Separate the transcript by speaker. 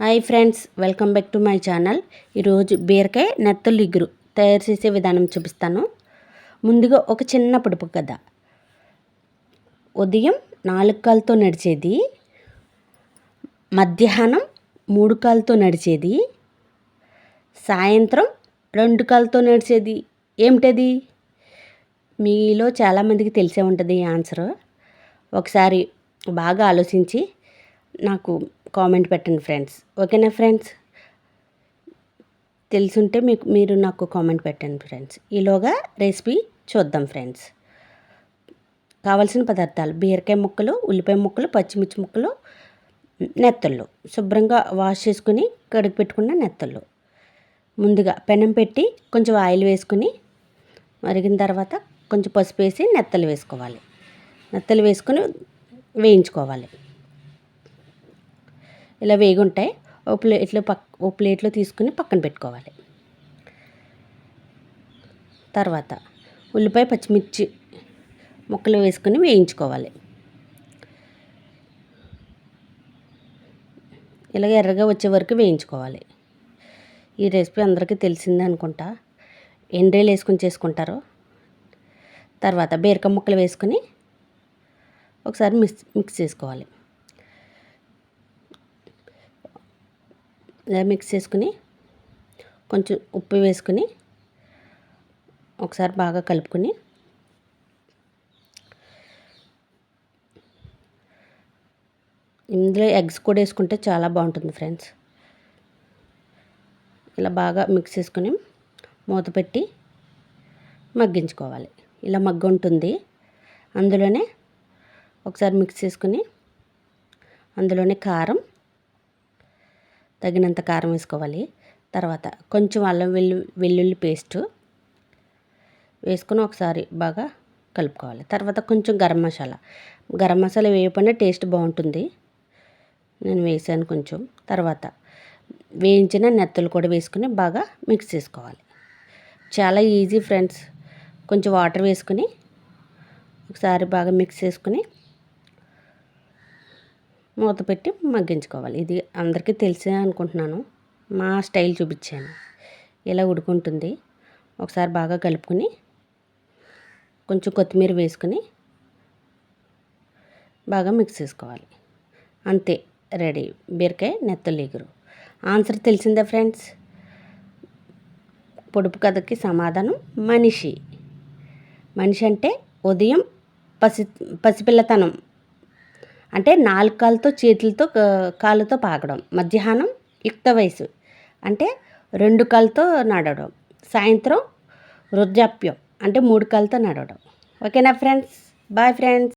Speaker 1: Hi friends welcome back to my channel. ఈరోజు బీరకాయ నెత్తలు ఇగురు తయారు చేసే విధానం చూపిస్తాను. ముందుగా ఒక చిన్న పొడుపు కథ. ఉదయం నాలుగు కాలతో నడిచేది మధ్యాహ్నం మూడు కాలతో నడిచేది సాయంత్రం రెండు కాలతో నడిచేది. ఏమిటది? మీలో చాలామందికి తెలిసే ఉంటుంది ఈ ఆన్సర్. ఒకసారి బాగా ఆలోచించి నాకు కామెంట్ పెట్టండి ఫ్రెండ్స్. ఓకేనా ఫ్రెండ్స్? తెలుసుంటే మీకు మీరు నాకు కామెంట్ పెట్టండి ఫ్రెండ్స్. ఈలోగా రెసిపీ చూద్దాం ఫ్రెండ్స్. కావాల్సిన పదార్థాలు బీరకాయ ముక్కలు ఉల్లిపాయ ముక్కలు పచ్చిమిర్చి ముక్కలు నెత్తళ్ళు. శుభ్రంగా వాష్ చేసుకుని కడిగి పెట్టుకున్న నెత్తళ్ళు. ముందుగా పెనం పెట్టి కొంచెం ఆయిల్ వేసుకుని మరిగిన తర్వాత కొంచెం పసుపు వేసి నెత్తలు వేసుకోవాలి. నెత్తలు వేసుకొని వేయించుకోవాలి. ఇలా వేగుంటాయి. ఓ ప్లేట్లో పక్ ఓ ప్లేట్లో తీసుకుని పక్కన పెట్టుకోవాలి. తర్వాత ఉల్లిపాయ పచ్చిమిర్చి ముక్కలు వేసుకొని వేయించుకోవాలి. ఇలాగ ఎర్రగా వచ్చే వరకు వేయించుకోవాలి. ఈ రెసిపీ అందరికీ తెలిసిందే అనుకుంటా. ఎండ్రీలు వేసుకొని చేసుకుంటారు. తర్వాత బీరకాయ ముక్కలు వేసుకొని ఒకసారి మిక్స్ మిక్స్ చేసుకోవాలి. మిక్స్ చేసుకుని కొంచెం ఉప్పు వేసుకుని ఒకసారి బాగా కలుపుకొని ఇందులో ఎగ్స్ కూడా వేసుకుంటే చాలా బాగుంటుంది ఫ్రెండ్స్. ఇలా బాగా మిక్స్ చేసుకుని మూత పెట్టి మగ్గించుకోవాలి. ఇలా మగ్గు ఉంటుంది అందులోనే ఒకసారి మిక్స్ చేసుకుని అందులోనే కారం తగినంత కారం వేసుకోవాలి. తర్వాత కొంచెం అల్లం వెల్లు వెల్లుల్లి పేస్టు వేసుకొని ఒకసారి బాగా కలుపుకోవాలి. తర్వాత కొంచెం గరం మసాలా. గరం మసాలా వేయకపోయినా టేస్ట్ బాగుంటుంది. నేను వేసాను కొంచెం. తర్వాత వేయించిన నెత్తలు కూడా వేసుకుని బాగా మిక్స్ చేసుకోవాలి. చాలా ఈజీ ఫ్రెండ్స్. కొంచెం వాటర్ వేసుకుని ఒకసారి బాగా మిక్స్ చేసుకుని మూత పెట్టి మగ్గించుకోవాలి. ఇది అందరికీ తెలిసే అనుకుంటున్నాను. మా స్టైల్ చూపించాను. ఇలా ఉడుకుంటుంది? ఒకసారి బాగా కలుపుకొని కొంచెం కొత్తిమీర వేసుకొని బాగా మిక్స్ చేసుకోవాలి. అంతే రెడీ. బీరకాయ నెత్తలేగురు ఆన్సర్ తెలిసిందా ఫ్రెండ్స్? పొడుపు కథకి సమాధానం మనిషి. మనిషి అంటే ఉదయం పసి పసిపిల్లతనం. అంటే నాలుగు కాళ్ళతో చేతులతో కాళ్ళతో పాకడం మధ్యాహ్నం యుక్త వయసు. అంటే రెండు కాళ్ళతో నడవడం. సాయంత్రం వృద్ధాప్యం. అంటే మూడు కాళ్ళతో నడవడం. ఓకేనా ఫ్రెండ్స్? Bye friends.